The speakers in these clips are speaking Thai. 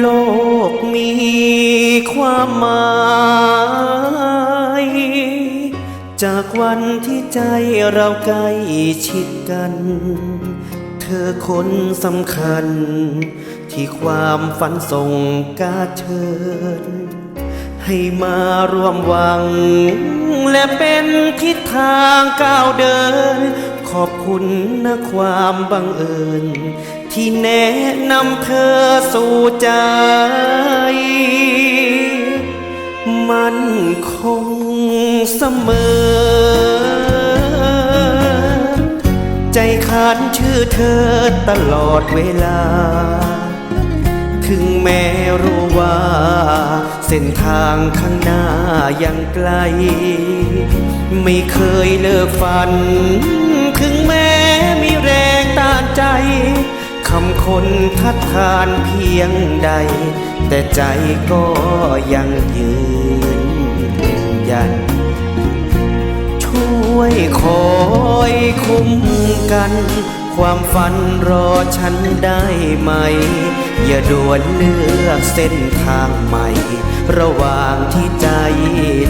โลกมีความหมายจากวันที่ใจเราใกล้ชิดกัน เธอคนสำคัญ ที่ความฝันส่งกาเชิญ ให้มาร่วมหวัง และเป็นทิศทางก้าวเดิน ขอบคุณนะความบังเอิญ ที่แนะนำเธอสู่ใจ มันคงเสมอ ใจขานชื่อเธอตลอดเวลา ถึงแม้รู้ว่า เส้นทางข้างหน้ายังไกล ไม่เคยเลิกฝัน ถึงแม้ คำคนทัดทานเพียงใด แต่ใจก็ยังยืนยัน ช่วยคอยคุ้มกัน ความฝันรอฉันได้ไหม อย่าด่วนเลือกเส้นทางใหม่ ระหว่างที่ใจ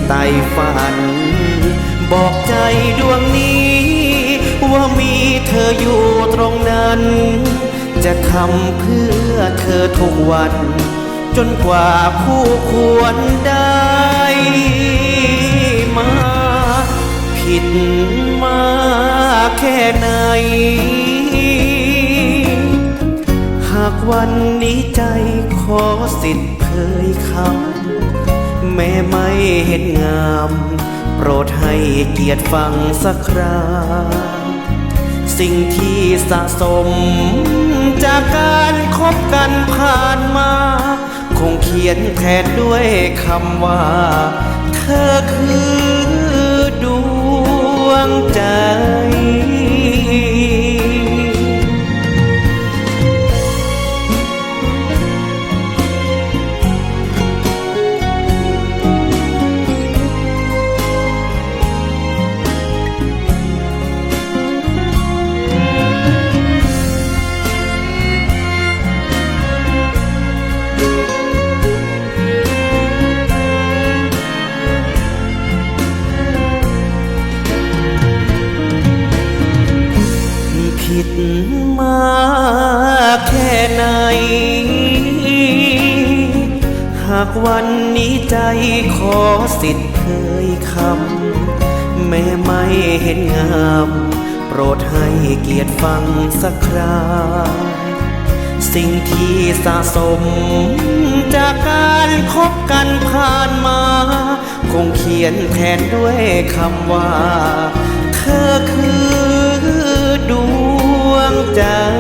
ไต่ฝัน บอกใจดวงนี้ ว่ามีเธออยู่ตรงนั้น จะทำเพื่อเธอทุกวัน จนกว่าผู้ควรได้มา ผิดมาแค่ไหน หากวันนี้ใจขอสิทธิ์เผยคำแม้ไม่เห็นงาม โปรดให้เกียรติฟังสักคราสิ่งที่สะสม จากการคบกันผ่านมา คงเขียนแทนด้วยคำว่า เธอคือ มาแค่ไหน หากวันนี้ใจขอสิทธิ์เผยคำแม้ไม่เห็นงาม โปรดให้เกียรติฟังสักคราสิ่งที่สะสม จากการคบกันผ่านมา คงเขียนแทนด้วยคำว่า เธอคือ ดวงใจ